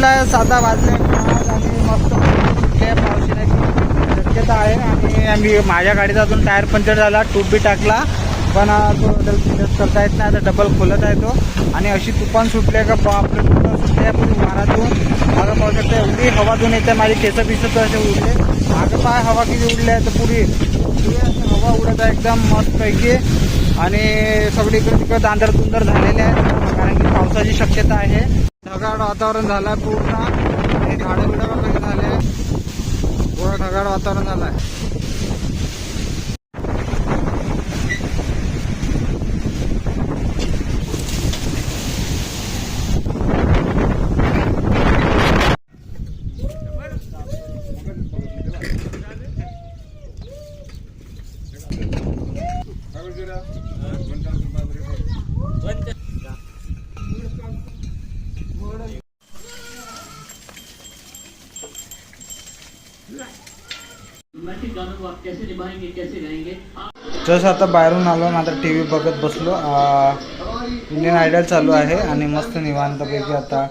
कुठला साधा वाजले. आणि मस्त सुटले पावसाची शक्यता आहे. आणि आम्ही माझ्या गाडीचा अजून टायर पंक्चर झाला टूब बी टाकला. पण तो करता येत नाही. आता डबल खोलत आहे तो. आणि अशी तुफान सुटले का? आपलं तुफान सुटले पुरी वारातून मागं पाहू शकता एवढी हवा धुवून येते. माझे केस बिस तर असे उडले. मागं पाय हवा किती उडले आहे तर पुरी पुरी हवा उडत आहे. एकदम मस्त पैकी आणि सगळीकडे तिकडे दांदर दुंदर झालेले आहेत. कारण की पावसाची शक्यता आहे. ढगाळ वातावरण झालं आहे पूर्ण. आणि झाडं बिडं वगैरे झाले. पूर्ण ढगाळ वातावरण झालं आहे रोमांटिक गानों को आप कैसे निभाएंगे कैसे गाएंगे आप जसं आता बाहेरून आलो ना आता टी व्ही बघत बसलो. इंडियन आयडल चालू आहे आणि मस्त निवांतपैकी आता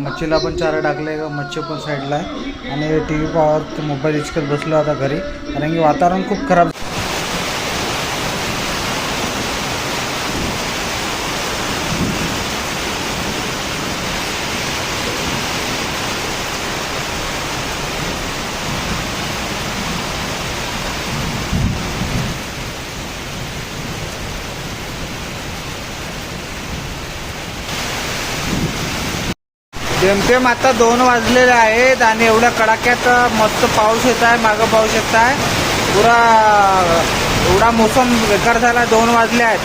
मच्छीला पण चारा टाकले मच्छी पण साईडला आहे. आणि टी व्ही पाहत मोबाईल हिचकत बसलो आता घरी. कारण की वातावरण खूप खराब जेमतेम आता दोन वाजलेले आहेत आणि एवढ्या कडाक्यात मस्त पाऊस येत आहे मागं पाऊस येत आहे. पुरा एवढा मोसम बेकार झाला दोन वाजले आहेत.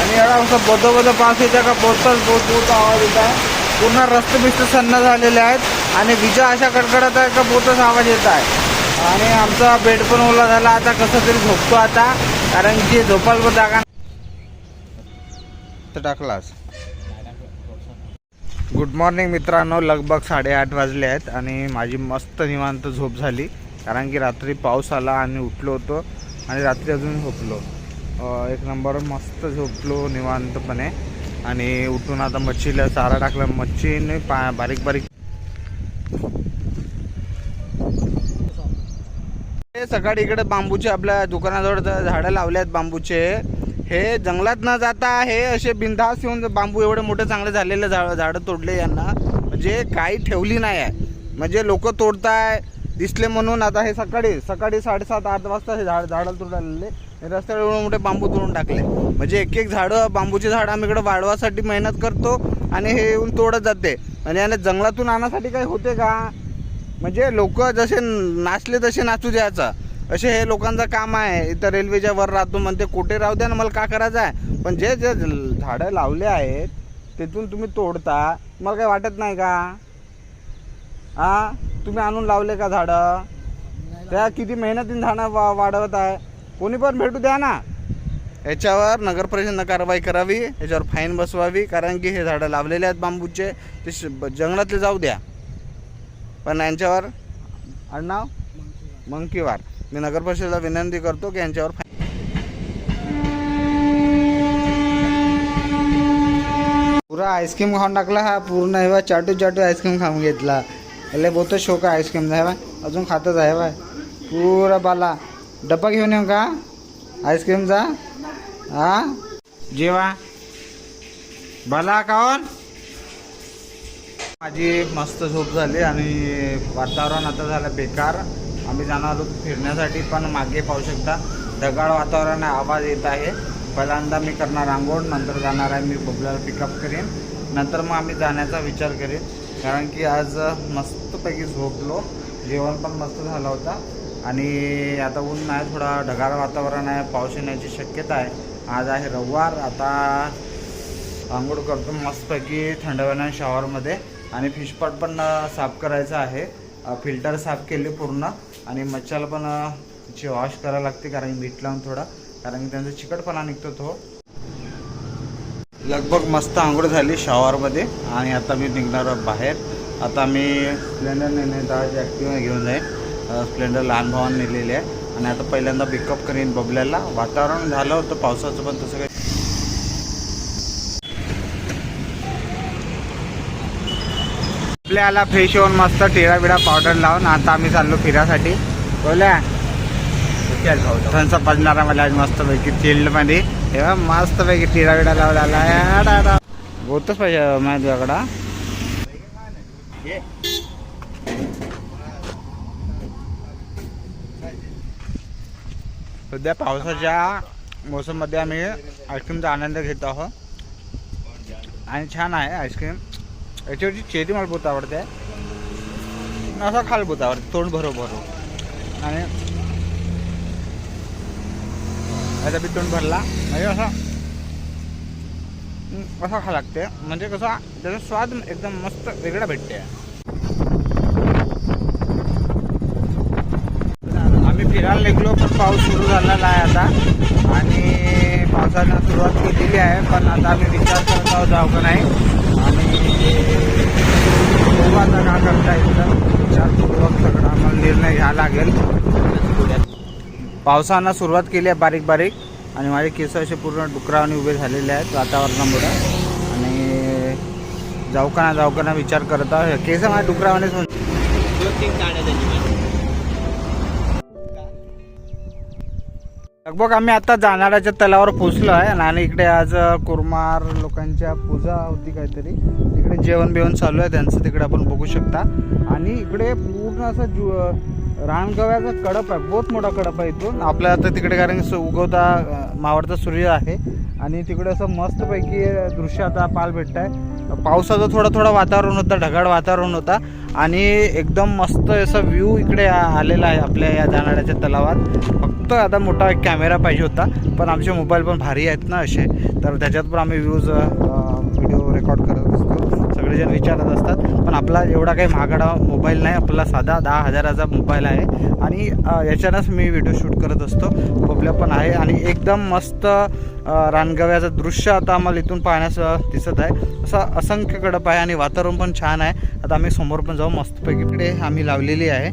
आणि एवढा असं बोधो पाऊस येतो का? बोतच बोध बोध आवाज येत आहे. पूर्ण रस्ते बिस्त सन्न झालेले आहेत. आणि विजा अशा कडकडत आहे का? बोतच आवाज येत आहे. आणि आमचा बेड पण ओला झाला. आता कसं तरी झोपतो आता. कारण की झोपायला पण जागा तर टाकलास. गुड मॉर्निंग मित्रांनो लगभग साडेआठ वाजले आहेत आणि माझी मस्त निवांत झोप झाली. कारण की रात्री पाऊस आला आणि उठलो होतो आणि रात्री अजून झोपलो. एक नंबर मस्त झोपलो निवांतपणे. आणि उठून आता मच्छीला चारा टाकला. मच्छीने पा बारीक बारीक. हे सकाळी इकडे बांबूचे आपल्या दुकानाजवळ झाडं लावले आहेत बांबूचे. हे जंगलात न जाता हे असे बिनधास्त येऊन बांबू एवढे मोठे चांगले झालेले झाड झाडं तोडले यांना. म्हणजे काही ठेवली नाही आहे. म्हणजे लोक तोडताय दिसले म्हणून आता हे सकाळी सकाळी साडेसात आठ वाजता हे झाड झाडं तोडलेले हे रस्त्यावर एवढे मोठे बांबू तोडून टाकले. म्हणजे एक एक झाडं बांबूचे झाडं आम्ही इकडे वाढवासाठी मेहनत करतो आणि हे येऊन तोडत जाते. म्हणजे याने जंगलातून आणण्यासाठी काही होते का? म्हणजे लोक जसे नाचले तसे नाचू द्यायचं. असे हे लोकांचं काम आहे. इथं रेल्वेच्या वर राहतो म्हणते कुठे राहू द्या ना मला का करायचं आहे? पण जे जे झाडं लावले आहेत तिथून तुम्ही तोडता मला काही वाटत नाही का? हा तुम्ही आणून लावले का झाडं? त्या किती मेहनतीने झाडं वा वाढवत आहे. कोणी पण भेटू द्या ना. याच्यावर नगर परिषदनं कारवाई करावी याच्यावर फाईन बसवावी कारण की हे झाडं लावलेले आहेत बांबूचे ते श- जंगलातले जाऊ द्या. पण यांच्यावर आडनाव मंकीवार मी नगर परिषदेला विनंती करतो की यांच्यावर पुरा आईस्क्रीम खाऊन टाकला हा पूर्ण आहे बा चाटू चाटू आईस्क्रीम खाऊन घेतला. याला बहुत शोक आहे आईस्क्रीमचा आहे बा अजून खातच आहे बा पुरा बाला. डब्बा घेऊन येऊ का? आईस्क्रीमचा हा? जेवा. बाला काऊन माझी मस्त झोप झाली आणि वातावरण आता झालं बेकार. आम्ही जाणार आहोत फिरण्यासाठी पण मागे पाहू शकता ढगाळ वातावरण आहे आवाज येत आहे. पहिल्यांदा मी करणार आंघोळ नंतर जाणार आहे मी बबल्याला पिकअप करेन. नंतर मग आम्ही जाण्याचा विचार करेन. कारण की आज मस्तपैकी झोपलो. जेवण पण मस्त झालं होता. आणि आता ऊन नाही थोडा ढगाळ वातावरण आहे पाऊस येण्याची शक्यता आहे. आज आहे रविवार आता आंघोळ करतो मस्तपैकी थंड पाण्याने शॉवरमध्ये आणि फिशपॉट पण साफ करायचं आहे. फिल्टर साफ केले पूर्ण. आणि मच्छाला पण अ, ची वॉश करायला लागते कारण मीठ लावून थोडा कारण की त्यांचा चिकटपणा निघतो तो. लगभग मस्त आंघोळ झाली शॉवरमध्ये आणि आता मी निघणार बाहेर. आता मी स्प्लेंडर नेणे दहाची ॲक्टिव्ह घेऊन जाईन स्प्लेंडर लहान भावाने नेलेली आहे. आणि आता पहिल्यांदा पिकअप करीन बबल्याला. वातावरण झालं होतं पावसाचं पण तसं काही आपल्याला फ्रेश होऊन मस्त टिळा बिडा पावडर लावून आता आम्ही चाललो फिरासाठी. बोल्या थंस पडणारा मला आज मस्त पैकी चिल्डमध्ये. तेव्हा मस्त पैकी टिळा बिडा लावला. बोतच पाहिजे माझ्या तुझ्याकडं? सध्या पावसाच्या मोसममध्ये आम्ही आईस्क्रीमचा आनंद घेत आहोत. आणि छान आहे आईस्क्रीम याच्यावरची चेरी मला बहुत आवडते. असं खाल बहुत आवडते तोंड भरो भरो. आणि याचा बी तोंड भरला. म्हणजे असा असा खा लागते. म्हणजे कसा त्याचा स्वाद एकदम मस्त वेगळा भेटते. आम्ही फिरायला निघलो पण पाऊस सुरू झालेला आहे आता. आणि पावसानं सुरुवात केलेली आहे पण आता आम्ही विचार करत आहोत जाऊ का नाही. आणि बघू करता एकदम विचारपूर्वक सगळं आम्हाला निर्णय घ्यावा लागेल पावसानं सुरुवात केली आहे बारीक बारीक आणि माझे केस असे पूर्ण डुकरावाने उभे झालेले आहेत वातावरणामुळे. आणि जाऊ का ना जाऊ का ना विचार करत आहोत केस माझ्या डुकरावानेच लगभग आम्ही आता जाणाऱ्याच्या तलावर पोचलो आहे आणि इकडे आज कुरमार लोकांच्या पूजा होती काहीतरी. तिकडे जेवण बिवण चालू आहे त्यांचं तिकडे आपण बघू शकता. आणि इकडे पूर्ण असं जु रानगव्याचा कडप आहे बहुत मोठा कडप आहे इथून. आपल्या आता तिकडे कारण उगवता मावळता सूर्य आहे. आणि तिकडे असं मस्तपैकी दृश्य आता पाल भेटत आहे पावसाचं थोडं थोडं वातावरण होतं ढगाळ वातावरण होता. आणि एकदम मस्त असं व्ह्यू इकडे आलेला आहे आपल्या या जाणाऱ्याच्या तलावात. फक्त आता मोठा एक कॅमेरा पाहिजे होता पण आमचे मोबाईल पण भारी आहेत ना असे. तर त्याच्यात पण आम्ही व्ह्यूज व्हिडिओ रेकॉर्ड करत असतो. सगळेजण विचारत असतात. पण आपला एवढा काही महागडा मोबाईल नाही. आपला साधा दहा हजाराचा मोबाईल आहे. आणि याच्यानंच मी व्हिडिओ शूट करत असतो. पब्लिक पण आहे. आणि एकदम मस्त रानगव्याचं दृश्य आता आम्हाला इथून पाहण्यास दिसत आहे. असं असंख्य कडप आहे आणि वातावरण पण छान आहे. आता आम्ही समोर पण जाऊ. मस्तपैकी. इकडे आम्ही लावलेली आहे.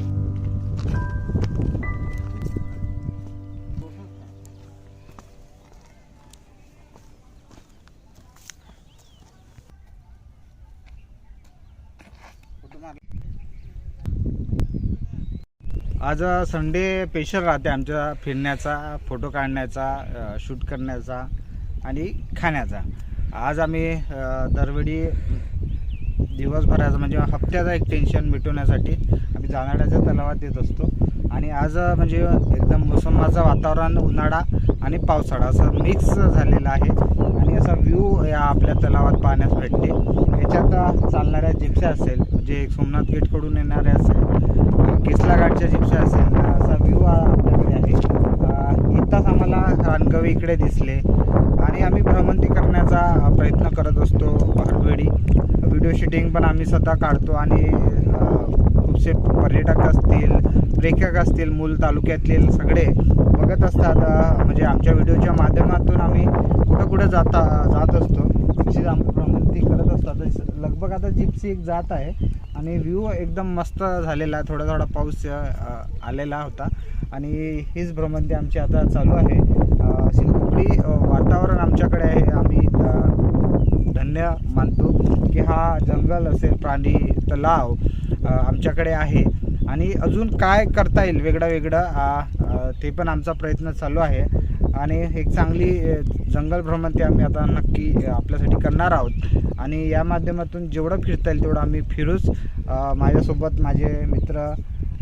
आज संडे स्पेशल राहते आमच्या फिरण्याचा फोटो काढण्याचा शूट करण्याचा आणि खाण्याचा. आज आम्ही दरवेळी दिवसभराचं म्हणजे हप्त्याचा एक टेन्शन मिटवण्यासाठी आम्ही जाणाऱ्याच्या तलावात येत असतो. आणि आज म्हणजे एकदम मोसमाचं वातावरण उन्हाळा आणि पावसाळा असं मिक्स झालेलं आहे. आणि असा व्ह्यू या आपल्या तलावात पाहण्यास भेटते. याच्यात चालणाऱ्या जिप्स्या असेल म्हणजे एक सोमनाथ गेटकडून येणाऱ्या असेल किसलाघाटच्या जिप्सा घाटच्या असेल असा व्ह्यू आपल्याकडे आहे. इथंच आम्हाला रानगवे इकडे दिसले. आणि आम्ही भ्रमंती करण्याचा प्रयत्न करत असतो हरवेळी व्हिडिओ शूटिंग पण आम्ही स्वतः काढतो आणि खूपसे पर्यटक असतील प्रेक्षक असतील मूल तालुक्यातील सगळे बघत असतात. म्हणजे आमच्या व्हिडिओच्या माध्यमातून आम्ही कुठं कुठं जाता जात असतो. तशीच आम्ही ते करत असतो लगभग आता जिप्सी एक जात आहे आणि व्ह्यू एकदम मस्त झालेला आहे. थोडा थोडा पाऊस आलेला होता. आणि हीच भ्रमंती आमची आता चालू आहे. सिंपली वातावरण आमच्याकडे आहे. आम्ही धन्य मानतो की हा जंगल असेल प्राणी तलाव आमच्याकडे आहे. आणि अजून काय करता येईल वेगळं वेगळं ते पण आमचा प्रयत्न चालू आहे. आणि एक चांगली जंगल भ्रमंती आम्ही आता नक्की आपल्यासाठी करणार आहोत. आणि या माध्यमातून जेवढं फिरता येईल तेवढं आम्ही फिरूच. माझ्यासोबत माझे मित्र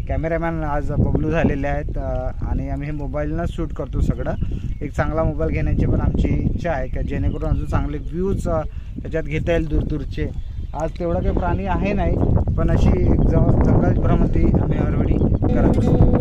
कॅमेरामॅन आज बबलू झालेले आहेत आणि आम्ही हे मोबाईलनंच शूट करतो सगळं. एक चांगला मोबाईल घेण्याची पण आमची इच्छा आहे की जेणेकरून अजून चांगले व्ह्यूज त्याच्यात घेता येईल दूरदूरचे. आज तेवढं काही प्राणी आहे नाही पण अशी एक जवळ जंगल भ्रमंती आम्ही हरवडी करत असतो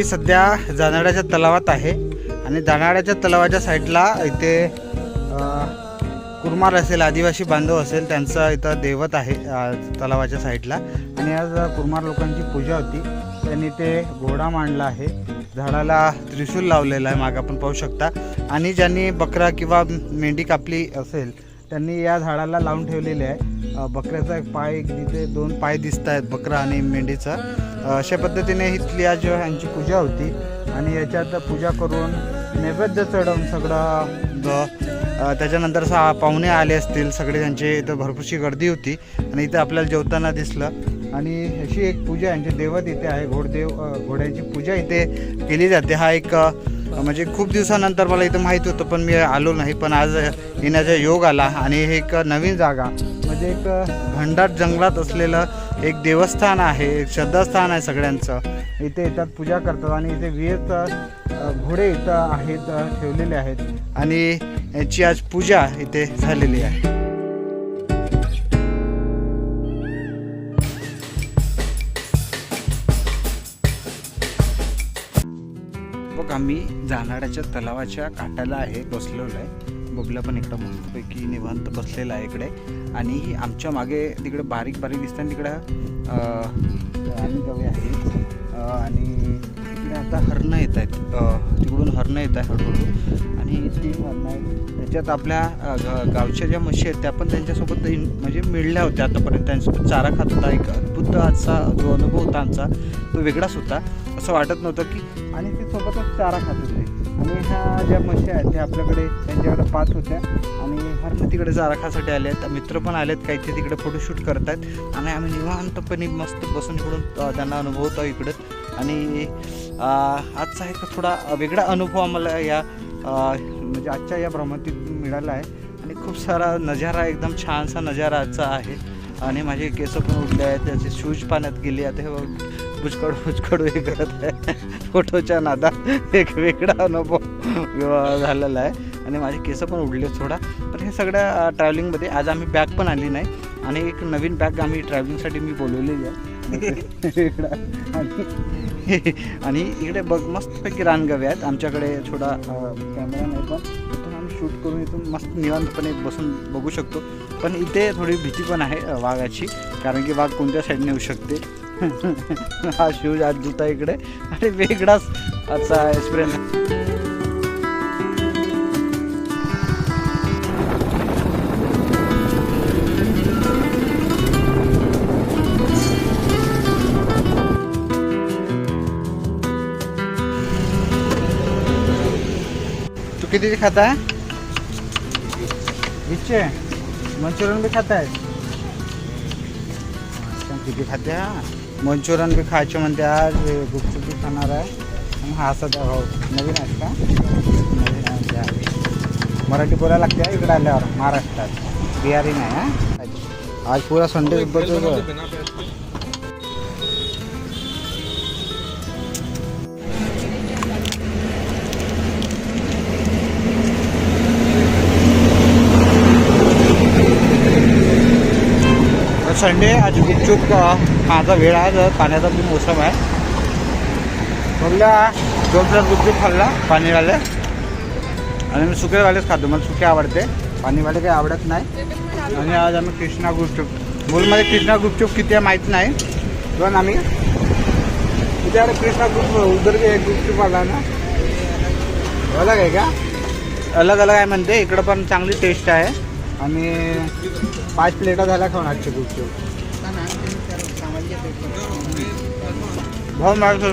मी सध्या जानाड्याच्या तलावात आहे आणि जानाड्याच्या तलावाच्या साईडला इथे कुरमार असेल आदिवासी बांधव असेल त्यांचं इथं दैवत आहे तलावाच्या साईडला. आणि आज कुरमार लोकांची पूजा होती. त्यांनी ते घोडा मांडला आहे. झाडाला त्रिशूल लावलेला आहे मागं आपण पाहू शकता. आणि ज्यांनी बकरा किंवा मेंढी कापली असेल त्यांनी या झाडाला लावून ठेवलेले आहे. बकऱ्याचा एक पाय तिथे दोन पाय दिसत आहेत बकरा आणि मेंढीचा. अशा पद्धतीने इथली आज यांची पूजा होती. आणि याच्यात पूजा करून नैवेद्य चढवून सगळं त्याच्यानंतर सा पाहुणे आले असतील. सगळे त्यांचे इथं भरपूरशी गर्दी होती. आणि इथं आपल्याला जेवताना दिसलं. आणि अशी एक पूजा यांची म्हणजे देवत इथे आहे. घोडदेव घोड्याची पूजा इथे केली जाते. हा एक म्हणजे खूप दिवसानंतर मला इथं माहीत होतं पण मी आलो नाही. पण आज येण्याचा योग आला. आणि एक नवीन जागा. म्हणजे एक घंडाट जंगलात असलेलं एक देवस्थान आहे एक श्रद्धास्थान आहे सगळ्यांचं. इथे येतात पूजा करतात आणि इथे वीर घोडे इथं आहेत ठेवलेले आहेत. आणि याची आज पूजा इथे झालेली आहे. बघ आम्ही जानाड्याच्या तलावाच्या काठाला आहे बसलेलो आहे. बबला पण इकडं मस्तपैकी निवांत बसलेला आहे इकडे. आणि आमच्या मागे तिकडे बारीक बारीक दिसतात तिकडं आणि गवे आहेत आणि तिकडे आता हरणं येत आहेत. तिकडून हरणं येत आहे हळूहळू. आणि ते हरणं आहेत त्याच्यात आपल्या ग- गावच्या ज्या म्हशी आहेत त्या पण त्यांच्यासोबत म्हणजे मिळल्या होत्या आतापर्यंत. त्यांच्यासोबत चारा खात होता. एक अद्भुत आजचा जो अनुभव होता आमचा तो वेगळाच होता. असं वाटत नव्हतं की आणि ते सोबतच चारा खात होते. आणि ह्या ज्या म्हशी आहेत त्या आपल्याकडे त्यांच्याकडे पाच होत्या. आणि हरणं तिकडे चारा खासाठी आले आहेत. मित्र पण आलेत काही ते तिकडे फोटोशूट करत आहेत आणि आम्ही निवांतपणे मस्त बसून इकडून त्यांना अनुभवतो इकडं. आणि आजचा एक थोडा वेगळा अनुभव आम्हाला या म्हणजे आजच्या या भ्रमंतीत मिळाला आहे. आणि खूप सारा नजारा एकदम छानसा नजाराचा आहे. आणि माझे केस पण उडले आहेत त्याचे शूज पाण्यात गेले आता हे बघ, बुचकडू हे करत आहे. फोटोच्या नादात एक वेगळा अनुभव झालेला आहे. आणि माझे केस पण उडले थोडा. तर हे सगळ्या ट्रॅव्हलिंगमध्ये आज आम्ही बॅग पण आणली नाही. आणि एक नवीन बॅग आम्ही ट्रॅव्हलिंगसाठी मी बोलवलेली आहे. इकडं आणि इकडे बघ मस्तपैकी रानगवे आहेत. आमच्याकडे छोटा कॅमेरा नाही पण इथून आम्ही शूट करून इथून मस्त निवांतपणे बसून बघू शकतो. पण इथे थोडी भीती पण आहे वाघाची. कारण की वाघ कोणत्या साईडने येऊ शकते? हा शूज आज जुता इकडे आणि वेगळाच आजचा एक्सपिरियन्स तू किती खाता? है मंचुरियन भी खाता है किती खाते हा मंचुरियन बी खायचे म्हणते आज हे गुपचूप बी खाणार आहे. आणि हा असा त्या भाऊ. नवीन आहे का? नवीन आहे हा. मराठी बोलायला लागते हा इकडे आल्यावर महाराष्ट्रात. बिहारी नाही हा? आज पुरा संडे संडे आज गुपचूप माझा वेळ आहे. तर पाण्याचा बी मोसम आहे. बघल्या दोन प्लेट गुपचूप खाल्ला पाणीवाले. आणि मी सुकेवालेच खातो. मला सुके आवडते. पाणीवाले काही आवडत नाही. आणि आज आम्ही कृष्णा गुपचूप बोलमध्ये कृष्णा गुपचूप किती आहे माहीत नाही. पण आम्ही तुझ्याकडे कृष्णा गुप उदर गुपचूप आला ना. अलग आहे का? अलग अलग आहे म्हणते. इकडं पण चांगली टेस्ट आहे. आणि पाच प्लेटा झाल्या खाऊन आजचे गुपचूप भाऊ मला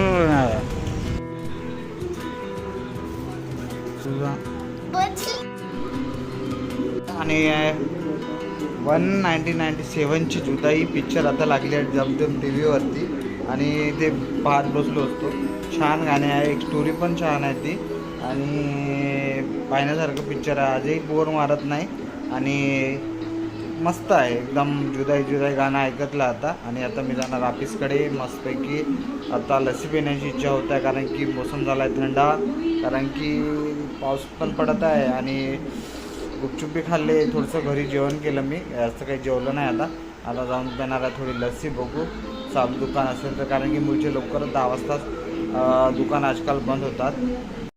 आणि वन नाईन्टी नाईन्टी सेवनची जुदाई पिक्चर आता लागली आहे जमजम टी व्हीवरती आणि ते पाहत बसलो असतो. छान गाणे आहे. एक स्टोरी पण छान आहे ती. आणि पाहण्यासारखं पिक्चर आहे. आजही बोर मारत नाही. आणि मस्त आहे. एकदम जुदाई जुदाई गाणं ऐकतलं आता. आणि आता मी जाणार ऑफिसकडे मस्तपैकी. आता लसी पिण्याची इच्छा होत आहे कारण की मोसम झाला आहे थंडा. कारण की पाऊस पण पडत आहे आणि गुपचुपी खाल्ले थोडंसं घरी जेवण केलं मी. जास्त काही जेवलं नाही आता. आता जाऊन पेणार आहे थोडी लस्सी बघू. चालू दुकान असेल तर कारण की मुळचे लवकर दहा वाजताच दुकान आजकाल बंद होतात.